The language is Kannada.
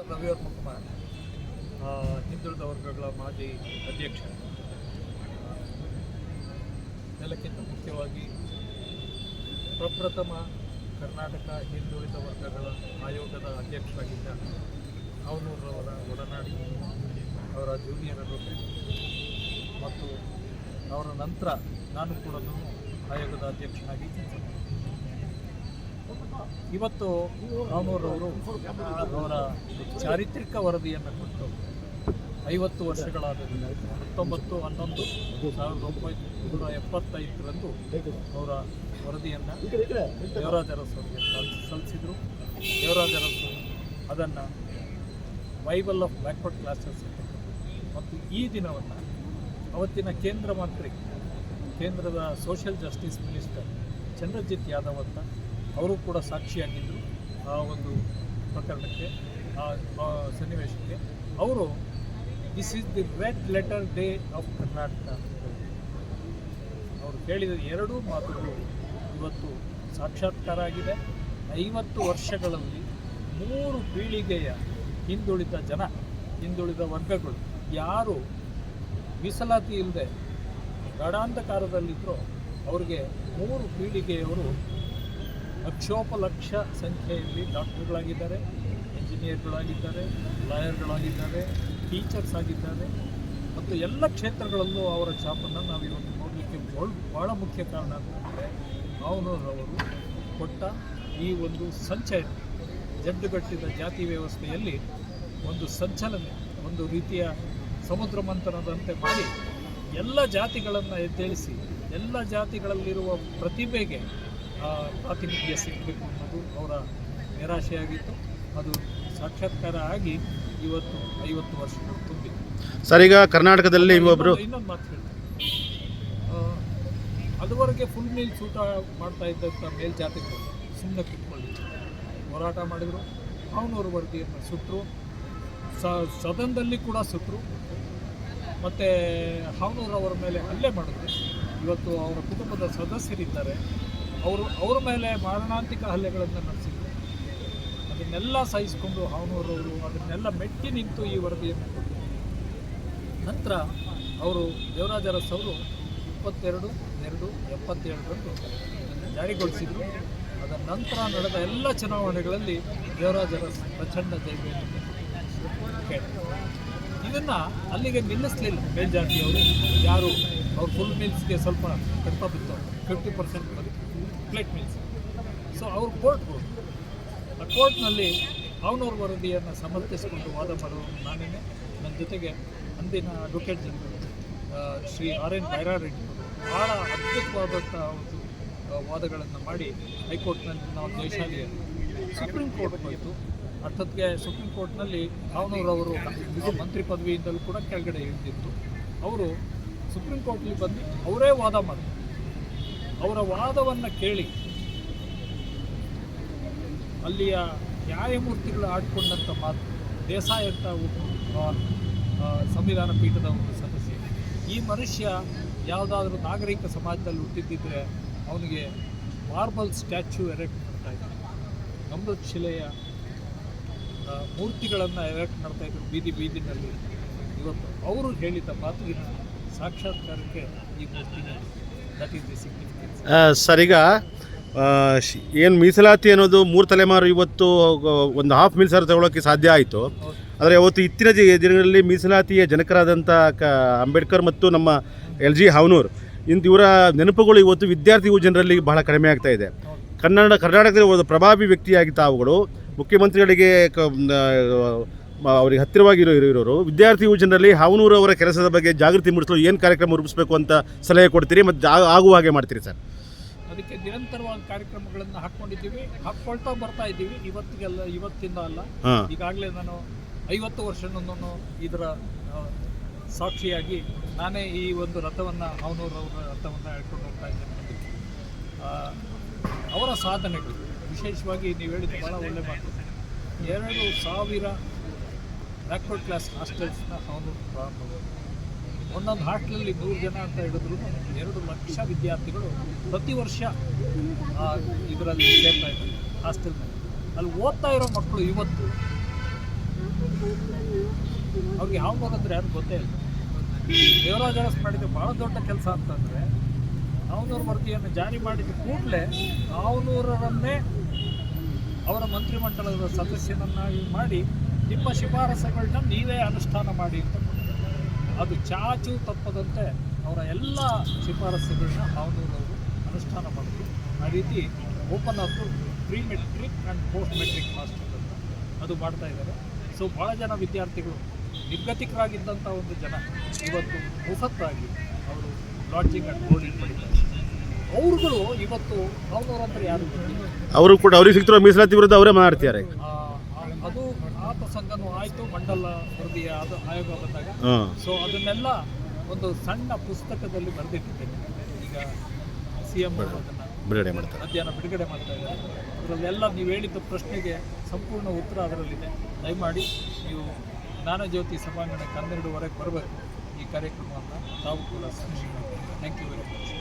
ಪ್ರೊಫೆಸರ್ ರವಿವರ್ಮ ಕುಮಾರ್ ಹಿಂದುಳಿದ ವರ್ಗಗಳ ಮಾಜಿ ಅಧ್ಯಕ್ಷ ಎಲ್ಲಕ್ಕಿಂತ ಮುಖ್ಯವಾಗಿ ಪ್ರಪ್ರಥಮ ಕರ್ನಾಟಕ ಹಿಂದುಳಿದ ವರ್ಗಗಳ ಆಯೋಗದ ಅಧ್ಯಕ್ಷರಾಗಿದ್ದ ಅವನೂರವರ ಒಡನಾಡಿ, ಅವರ ಜೂನಿಯರ್ ಅಡ್ವೊಕೇಟ್ ಮತ್ತು ಅವರ ನಂತರ ನಾನು ಕೂಡ ಆಯೋಗದ ಅಧ್ಯಕ್ಷನಾಗಿ. ಇವತ್ತು ಅವನೂರವರು ಅವರ ಚಾರಿತ್ರಿಕ ವರದಿಯನ್ನು ಕೊಟ್ಟು ಐವತ್ತು ವರ್ಷಗಳಾದ ಹತ್ತೊಂಬತ್ತು, ಹನ್ನೊಂದು, ಸಾವಿರದ ಒಂಬೈನೂರ ಎಪ್ಪತ್ತೈದರಂದು ಅವರ ವರದಿಯನ್ನು ದೇವರಾಜ ಅರಸು ಅವರಿಗೆ ಸಲ್- ಸಲ್ಲಿಸಿದರು. ದೇವರಾಜ ಅರಸು ಅದನ್ನು ಬೈಬಲ್ ಆಫ್ ಬ್ಯಾಕ್ವರ್ಡ್ ಕ್ಲಾಸಸ್ ಮತ್ತು ಈ ದಿನವನ್ನು ಅವತ್ತಿನ ಕೇಂದ್ರ ಮಂತ್ರಿ, ಕೇಂದ್ರದ social justice minister Chandrajit Yadav ಅಂತ ಅವರು ಕೂಡ ಸಾಕ್ಷಿಯಾಗಿದ್ದರು ಆ ಒಂದು ಪ್ರಕರಣಕ್ಕೆ, ಆ ಸನ್ನಿವೇಶಕ್ಕೆ. ಅವರು this is the red letter day of Karnataka ಅವರು ಹೇಳಿದ ಎರಡೂ ಮಾತುಗಳು ಇವತ್ತು ಸಾಕ್ಷಾತ್ಕಾರ ಆಗಿದೆ ಐವತ್ತು ವರ್ಷಗಳಲ್ಲಿ ಮೂರು ಪೀಳಿಗೆಯ ಹಿಂದುಳಿದ ಜನ, ಹಿಂದುಳಿದ ವರ್ಗಗಳು ಯಾರು ಮೀಸಲಾತಿ ಇಲ್ಲದೆ ಗಡಾಂಧಕಾರದಲ್ಲಿದ್ದರೂ ಅವರಿಗೆ ಮೂರು ಪೀಳಿಗೆಯವರು ಲಕ್ಷೋಪಲಕ್ಷ ಸಂಖ್ಯೆಯಲ್ಲಿ ಡಾಕ್ಟರ್ಗಳಾಗಿದ್ದಾರೆ, ಇಂಜಿನಿಯರ್ಗಳಾಗಿದ್ದಾರೆ, ಲಾಯರ್ಗಳಾಗಿದ್ದಾರೆ, ಟೀಚರ್ಸ್ ಆಗಿದ್ದಾರೆ. ಮತ್ತು ಎಲ್ಲ ಕ್ಷೇತ್ರಗಳಲ್ಲೂ ಅವರ ಛಾಪನ್ನು ನಾವು ಇವತ್ತು ನೋಡಲಿಕ್ಕೆ ಬಹಳ ಮುಖ್ಯ ಕಾರಣ ಅಂತಂದರೆ ಅವನವರು ಕೊಟ್ಟ ಈ ಒಂದು ಸಂಚಯ ಜಡ್ಡುಗಟ್ಟಿದ ಜಾತಿ ವ್ಯವಸ್ಥೆಯಲ್ಲಿ ಒಂದು ಸಂಚಲನೆ, ಒಂದು ರೀತಿಯ ಸಮುದ್ರ ಮಂಥನದಂತೆ ಮಾಡಿ ಎಲ್ಲ ಜಾತಿಗಳನ್ನು ಎದ್ದೇಳಿಸಿ, ಎಲ್ಲ ಜಾತಿಗಳಲ್ಲಿರುವ ಪ್ರತಿಭೆಗೆ ಪ್ರಾತಿನಿಧ್ಯ ಸಿಗಬೇಕು ಅನ್ನೋದು ಅವರ ನಿರಾಶೆಯಾಗಿತ್ತು. ಅದು ಸಾಕ್ಷಾತ್ಕಾರ ಆಗಿ ಇವತ್ತು ಐವತ್ತು ವರ್ಷ ತುಂಬಿದೆ. ಸರ್ ಈಗ ಕರ್ನಾಟಕದಲ್ಲಿ ಒಬ್ಬರು ಇನ್ನೊಂದು- ಮಾತು ಹೇಳ್ತೀನಿ. ಆ, ಅದುವರೆಗೆ ಫುಲ್ ಮೀಲ್ ಊಟ ಮಾಡ್ತಾ ಇದ್ದಂಥ ಮೇಲ್ಜಾತಿಗಳು ಸುಮ್ಮನೆ ಕಿತ್ಕೊಂಡಿದ್ರು. ಹೋರಾಟ ಮಾಡಿದರು. ಅವನವ್ರ ವರದಿಯನ್ನು ಸುಟ್ಟರು ಸ ಸದನದಲ್ಲಿ ಕೂಡ ಸುಟ್ಟರು ಮತ್ತು ಅವರ ಮೇಲೆ ಹಲ್ಲೆ ಮಾಡಿದ್ರು. ಇವತ್ತು ಅವರ ಕುಟುಂಬದ ಸದಸ್ಯರಿದ್ದಾರೆ. ಅವರು, ಅವರ ಮೇಲೆ ಮಾರಣಾಂತಿಕ ಹಲ್ಲೆಗಳನ್ನು ನಡೆಸಿದ್ರು. ಅದನ್ನೆಲ್ಲ ಸಹಿಸಿಕೊಂಡು ಹಾವನೂರವರು ಅದನ್ನೆಲ್ಲ ಮೆಟ್ಟಿ ನಿಂತು ಈ ವರದಿಯನ್ನು ನಂತರ ಅವರು ದೇವರಾಜ ಅರಸ್ ಅವರು ಇಪ್ಪತ್ತೆರಡು, ಎರಡು ಎಪ್ಪತ್ತೇಳರಂದು ಅದನ್ನು ಜಾರಿಗೊಳಿಸಿದರು. ಅದರ ನಂತರ ನಡೆದ ಎಲ್ಲ ಚುನಾವಣೆಗಳಲ್ಲಿ ದೇವರಾಜ ಅರಸ್ ಪ್ರಚಂಡ ಜಯಗಳನ್ನು ಇದನ್ನು ಅಲ್ಲಿಗೆ ನಿಲ್ಲಿಸಲಿಲ್ಲ ಮೇಲ್ಜಾತಿಯವರು ಯಾರು ಅವ್ರು ಫುಲ್ ಮೀಲ್ಸ್ಗೆ ಸ್ವಲ್ಪ ಕಡಿಮೆ ಬಿತ್ತು. Fifty percent plate meals so ಅವ್ರು ಕೋರ್ಟ್ ಆ ಕೋರ್ಟ್ನಲ್ಲಿ ಅವನವ್ರ ವರದಿಯನ್ನು ಸಮರ್ಥಿಸಿಕೊಂಡು ವಾದ ಮಾಡುವ ನಾನೇ ನನ್ನ ಜೊತೆಗೆ ಅಂದಿನ ಅಡ್ವೊಕೇಟ್ ಜನರು ಶ್ರೀ ಆರ್ ಎನ್ ಬೈರಾರೆಡ್ಡಿ ಅವರು ಭಾಳ ಅದ್ಭುತವಾದಂಥ ಒಂದು ವಾದಗಳನ್ನು ಮಾಡಿ ಹೈಕೋರ್ಟ್ನಲ್ಲಿ ನಾವು ಜಯಶಾಲಿ ಸುಪ್ರೀಂ ಕೋರ್ಟ್ ಹೋಯಿತು. ಅರ್ಥದ್ಗೆ ಸುಪ್ರೀಂ ಕೋರ್ಟ್ನಲ್ಲಿ ಅವನವರವರು ಮಂತ್ರಿ ಪದವಿಯಿಂದಲೂ ಕೂಡ ಕೆಳಗಡೆ ಇಳಿದಿತ್ತು. ಅವರು ಸುಪ್ರೀಂ ಕೋರ್ಟ್ಲಿ ಬಂದು ಅವರೇ ವಾದ ಮಾಡಿ. ಅವರ ವಾದವನ್ನು ಕೇಳಿ ಅಲ್ಲಿಯ ನ್ಯಾಯಮೂರ್ತಿಗಳು ಆಡ್ಕೊಂಡಂಥ ಮಾತು ದೇಸಾಯಿ ಅಂತ ಸಂವಿಧಾನ ಪೀಠದ ಒಂದು ಸದಸ್ಯ. ಈ ಮನುಷ್ಯ ಯಾವುದಾದ್ರೂ ನಾಗರಿಕ ಸಮಾಜದಲ್ಲಿ ಹುಟ್ಟಿದ್ದಿದ್ರೆ ಅವನಿಗೆ ಮಾರ್ಬಲ್ ಸ್ಟ್ಯಾಚ್ಯೂ ಎರೆಕ್ಟ್ ಮಾಡ್ತಾ ಇದ್ದಾರೆ ಅಮೃತ್ ಶಿಲೆಯ ಮೂರ್ತಿಗಳನ್ನು ಎರೆಕ್ಟ್ ಮಾಡ್ತಾ ಇದ್ರು ಬೀದಿ ಬೀದಿನಲ್ಲಿ. ಇವತ್ತು ಅವರು ಹೇಳಿದ ಮಾತಿನ ಸಾಕ್ಷಾತ್ಕಾರಕ್ಕೆ ಈ ಮೂರ್ತಿ that is the significance sir ಈಗ ಏನು ಮೀಸಲಾತಿ ಅನ್ನೋದು ಮೂರು ತಲೆಮಾರು ಇವತ್ತು ಒಂದು ಹಾಫ್ ಮೀಸಲಾತಿ ತಗೊಳ್ಳೋಕ್ಕೆ ಸಾಧ್ಯ ಆಯಿತು. ಆದರೆ ಅವತ್ತು ಇತ್ತಿನ ದಿನಗಳಲ್ಲಿ ಮೀಸಲಾತಿಯ ಜನಕರಾದಂಥ ಕ, ಅಂಬೇಡ್ಕರ್ ಮತ್ತು ನಮ್ಮ ಎಲ್ ಜಿ ಹಾವನೂರ್ ಇಂಥ ಇವರ ನೆನಪುಗಳು ಇವತ್ತು ವಿದ್ಯಾರ್ಥಿ ಯುವ ಜನರಲ್ಲಿ ಬಹಳ ಕಡಿಮೆ ಆಗ್ತಾ ಇದೆ. ಕನ್ನಡ, ಕರ್ನಾಟಕದಲ್ಲಿ ಒಂದು ಪ್ರಭಾವಿ ವ್ಯಕ್ತಿಯಾಗಿ ತಾವುಗಳು ಮುಖ್ಯಮಂತ್ರಿಗಳಿಗೆ ಅವರಿಗೆ ಹತ್ತಿರವಾಗಿರೋ ಇರೋರು ವಿದ್ಯಾರ್ಥಿ ಯುವಜನರಲ್ಲಿ ಹಾವನೂರು ಅವರ ಕೆಲಸದ ಬಗ್ಗೆ ಜಾಗೃತಿ ಮೂಡಿಸಲು ಏನು ಕಾರ್ಯಕ್ರಮ ರೂಪಿಸಬೇಕು ಅಂತ ಸಲಹೆ ಕೊಡ್ತೀರಿ ಮತ್ತು ಆಗುವ ಹಾಗೆ ಮಾಡ್ತೀರಿ ಸರ್? ಅದಕ್ಕೆ ನಿರಂತರವಾಗಿ ಕಾರ್ಯಕ್ರಮಗಳನ್ನು ಹಾಕ್ಕೊಂಡಿದ್ದೀವಿ. ಹಾಕ್ಕೊಳ್ತಾ ಬರ್ತಾ ಇದ್ದೀವಿ. ಇವತ್ತಿಗೆಲ್ಲ ಇವತ್ತಿಂದ ಅಲ್ಲ. ಈಗಾಗಲೇ ನಾನು ಐವತ್ತು ವರ್ಷನೂ ಇದರ ಸಾಕ್ಷಿಯಾಗಿ ನಾನೇ ಈ ಒಂದು ರಥವನ್ನು ಅವರ ರಥವನ್ನು ಹೇಳ್ಕೊಂಡು ಹೋಗ್ತಾ ಇದ್ದೇನೆ ಅವರ ಸಾಧನೆಗಳು ವಿಶೇಷವಾಗಿ ನೀವು ಹೇಳಿದ ಭಾಳ ಒಳ್ಳೆ ಮಾತು. ಎರಡು ಸಾವಿರ ಬ್ಯಾಕ್ವರ್ಡ್ ಕ್ಲಾಸ್ ಹಾಸ್ಟೆಲ್ಸ್ನ ಅವನು ಪ್ರಾರಂಭ ಒಂದೊಂದು ಹಾಸ್ಟೆಲಲ್ಲಿ ನೂರು ಜನ ಅಂತ ಹೇಳಿದ್ರು ಎರಡು ಲಕ್ಷ ವಿದ್ಯಾರ್ಥಿಗಳು ಪ್ರತಿ ವರ್ಷ ಇದರಲ್ಲಿ ಸೇರ್ತಾ ಇದ್ದಾರೆ ಹಾಸ್ಟೆಲ್ನಲ್ಲಿ ಅಲ್ಲಿ ಓದ್ತಾ ಇರೋ ಮಕ್ಕಳು ಇವತ್ತು. ಅವ್ರಿಗೆ ಯಾವ ಅಂದ್ರೆ ಯಾರು ಗೊತ್ತೇ ಇಲ್ಲ. ದೇವರಾಜ ಅರಸ್ ಮಾಡಿದ ಭಾಳ ದೊಡ್ಡ ಕೆಲಸ ಅಂತಂದರೆ ಅವನೂರು ವರದಿಯನ್ನು ಜಾರಿ ಮಾಡಿದ ಕೂಡಲೇ ಅವನೂರರನ್ನೇ ಅವರ ಮಂತ್ರಿಮಂಡಲದ ಸದಸ್ಯನನ್ನಾಗಿ ಮಾಡಿ ನಿಮ್ಮ ಶಿಫಾರಸುಗಳನ್ನ ನೀವೇ ಅನುಷ್ಠಾನ ಮಾಡಿ ಅಂತ. ಅದು ಚಾಚು ತಪ್ಪದಂತೆ ಅವರ ಎಲ್ಲ ಶಿಫಾರಸುಗಳನ್ನ ಹಾವನೂರವರು ಅನುಷ್ಠಾನ ಮಾಡಿದ್ರು. ಆ ರೀತಿ open of pre matric and post matric master ಅಂತ ಅದು ಮಾಡ್ತಾ ಇದ್ದಾರೆ. ಸೊ ಭಾಳ ಜನ ವಿದ್ಯಾರ್ಥಿಗಳು ನಿರ್ಗತಿಕರಾಗಿದ್ದಂಥ ಒಂದು ಜನ ಇವತ್ತು ಹೊಸತ್ತಾಗಿ ಅವರು ಲಾಡ್ಜಿಂಗ್ ಆ್ಯಂಡ್ ಬೋರ್ಡಿಂಗ್ ಪಡಿತಾರೆ ಅವ್ರುಗಳು ಇವತ್ತು ಅವನವರಂದ್ರೆ ಯಾರು ಅವರು ಕೂಡ ಅವ್ರಿಗೆ ಸಿಗ್ತಿರೋ ಮೀಸಲಾತಿ ವಿರುದ್ಧ ಅವರೇ ಮಾತಾಡ್ತಿದ್ದಾರೆ. ಪ್ರಸಂಗನೂ ಆಯಿತು ಮಂಡಲ ವರದಿಯ ಅದು ಆಯೋಗ ಬಂದಾಗ. ಸೊ ಅದನ್ನೆಲ್ಲ ಒಂದು ಸಣ್ಣ ಪುಸ್ತಕದಲ್ಲಿ ಬರೆದಿಟ್ಟಿದ್ದೇನೆ. ಈಗ ಸಿ ಎಂ ಅದನ್ನು ಬಿಡುಗಡೆ ಮಾಡ್ತಾರೆ. ಮಧ್ಯಾಹ್ನ ಬಿಡುಗಡೆ ಮಾಡ್ತಾ ಇದ್ದಾರೆ. ಅದರಲ್ಲೆಲ್ಲ ನೀವು ಹೇಳಿದ ಪ್ರಶ್ನೆಗೆ ಸಂಪೂರ್ಣ ಉತ್ತರ ಅದರಲ್ಲಿದೆ. ದಯಮಾಡಿ ನೀವು ಜ್ಞಾನಜ್ಯೋತಿ ಸಭಾಂಗಣಕ್ಕೆ ಹನ್ನೆರಡುವರೆಗೆ ಬರಬೇಕು ಈ ಕಾರ್ಯಕ್ರಮವನ್ನು. ತಾವು ಕೂಡ ಥ್ಯಾಂಕ್ ಯು ವೆರಿ ಮಚ್